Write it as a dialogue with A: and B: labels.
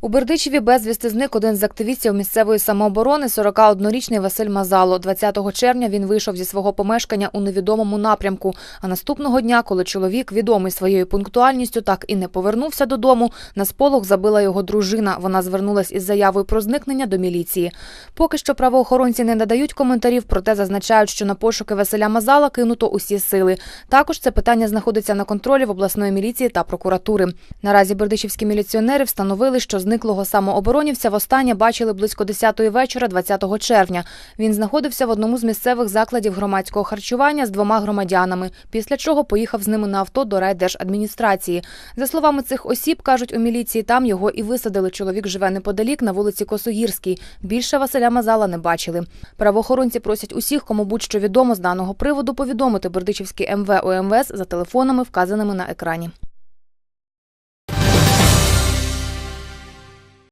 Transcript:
A: У Бердичеві безвісти зник один з активістів місцевої самооборони, 41-річний Василь Мазало. 20 червня він вийшов зі свого помешкання у невідомому напрямку. А наступного дня, коли чоловік, відомий своєю пунктуальністю, так і не повернувся додому, на сполох забила його дружина. Вона звернулась із заявою про зникнення до міліції. Поки що правоохоронці не надають коментарів, проте зазначають, що на пошуки Василя Мазала кинуто усі сили. Також це питання знаходиться на контролі в обласної міліції та прокуратури. Наразі бердичівські міліціонери встановили, що зниклого самооборонівця востаннє бачили близько 10-ї вечора 20 червня. Він знаходився в одному з місцевих закладів громадського харчування з двома громадянами, після чого поїхав з ними на авто до райдержадміністрації. За словами цих осіб, кажуть у міліції, там його і висадили. Чоловік живе неподалік на вулиці Косогірській. Більше Василя Мазала не бачили. Правоохоронці просять усіх, кому будь-що відомо з даного приводу, повідомити Бердичівський МВ ОМВС за телефонами, вказаними на екрані.